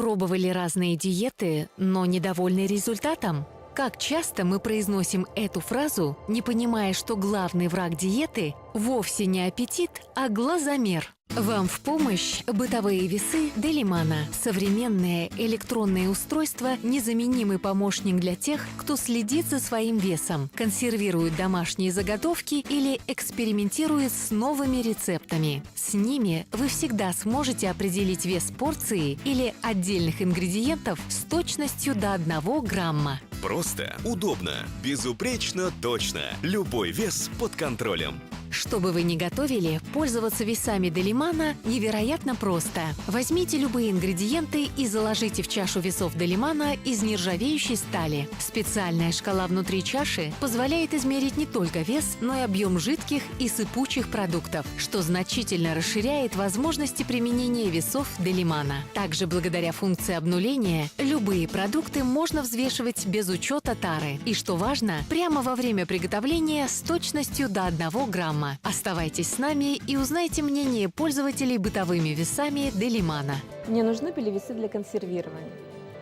Пробовали разные диеты, но недовольны результатом? Как часто мы произносим эту фразу, не понимая, что главный враг диеты вовсе не аппетит, а глазомер? Вам в помощь бытовые весы Делимана. Современное электронное устройство – незаменимый помощник для тех, кто следит за своим весом, консервирует домашние заготовки или экспериментирует с новыми рецептами. С ними вы всегда сможете определить вес порции или отдельных ингредиентов с точностью до 1 грамма. Просто, удобно, безупречно, точно. Любой вес под контролем. Что бы вы ни готовили, пользоваться весами Делимана невероятно просто. Возьмите любые ингредиенты и заложите в чашу весов Делимана из нержавеющей стали. Специальная шкала внутри чаши позволяет измерить не только вес, но и объем жидких и сыпучих продуктов, что значительно расширяет возможности применения весов Делимана. Также благодаря функции обнуления любые продукты можно взвешивать без учета тары. И что важно, прямо во время приготовления с точностью до 1 грамма. Оставайтесь с нами и узнайте мнение пользователей бытовыми весами Делимана. Мне нужны были весы для консервирования.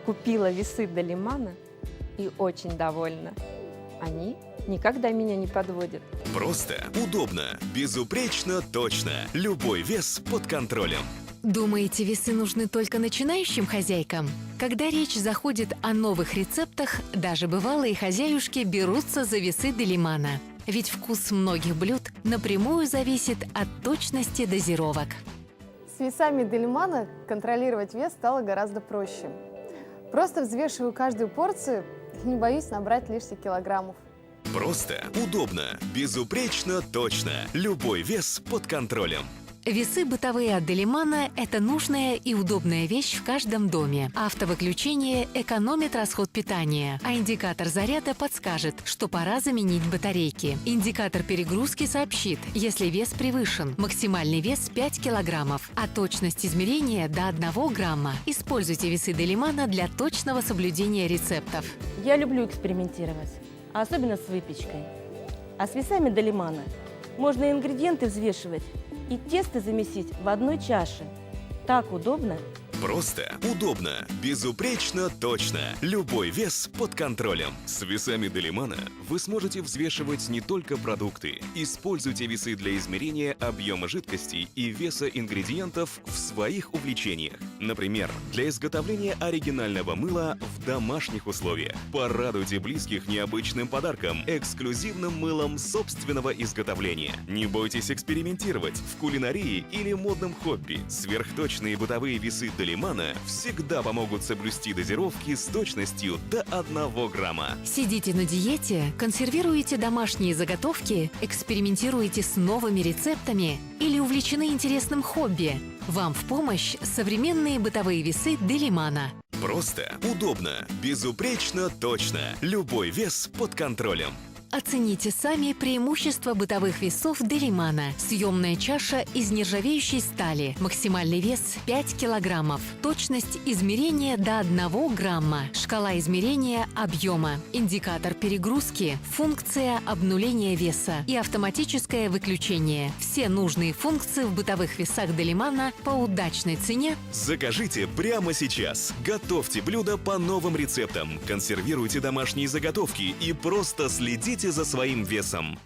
Купила весы Долимана и очень довольна. Они никогда меня не подводят. Просто, удобно, безупречно, точно. Любой вес под контролем. Думаете, весы нужны только начинающим хозяйкам? Когда речь заходит о новых рецептах, даже бывалые хозяюшки берутся за весы Делимана. Ведь вкус многих блюд напрямую зависит от точности дозировок. С весами Дельмана контролировать вес стало гораздо проще. Просто взвешиваю каждую порцию и не боюсь набрать лишних килограммов. Просто, удобно, безупречно, точно. Любой вес под контролем. Весы бытовые от Делимана – это нужная и удобная вещь в каждом доме. Автовыключение экономит расход питания, а индикатор заряда подскажет, что пора заменить батарейки. Индикатор перегрузки сообщит, если вес превышен. Максимальный вес 5 килограммов, а точность измерения до 1 грамма. Используйте весы Делимана для точного соблюдения рецептов. Я люблю экспериментировать, особенно с выпечкой. А с весами Долимана можно ингредиенты взвешивать и тесто замесить в одной чаше. Так удобно. Просто, удобно, безупречно, точно. Любой вес под контролем. С весами Делимана вы сможете взвешивать не только продукты. Используйте весы для измерения объема жидкостей и веса ингредиентов в своих увлечениях. Например, для изготовления оригинального мыла в домашних условиях. Порадуйте близких необычным подарком – эксклюзивным мылом собственного изготовления. Не бойтесь экспериментировать в кулинарии или модном хобби. Сверхточные бытовые весы Делимана всегда помогут соблюсти дозировки с точностью до 1 грамма. Сидите на диете, консервируете домашние заготовки, экспериментируете с новыми рецептами или увлечены интересным хобби. Вам в помощь современные бытовые весы Делимана. Просто, удобно, безупречно, точно. Любой вес под контролем. Оцените сами преимущества бытовых весов Делимана. Съемная чаша из нержавеющей стали. Максимальный вес 5 килограммов. Точность измерения до 1 грамма. Шкала измерения объема. Индикатор перегрузки. Функция обнуления веса. И автоматическое выключение. Все нужные функции в бытовых весах Делимана по удачной цене Закажите прямо сейчас. Готовьте блюда по новым рецептам. Консервируйте домашние заготовки и просто следите за своим весом.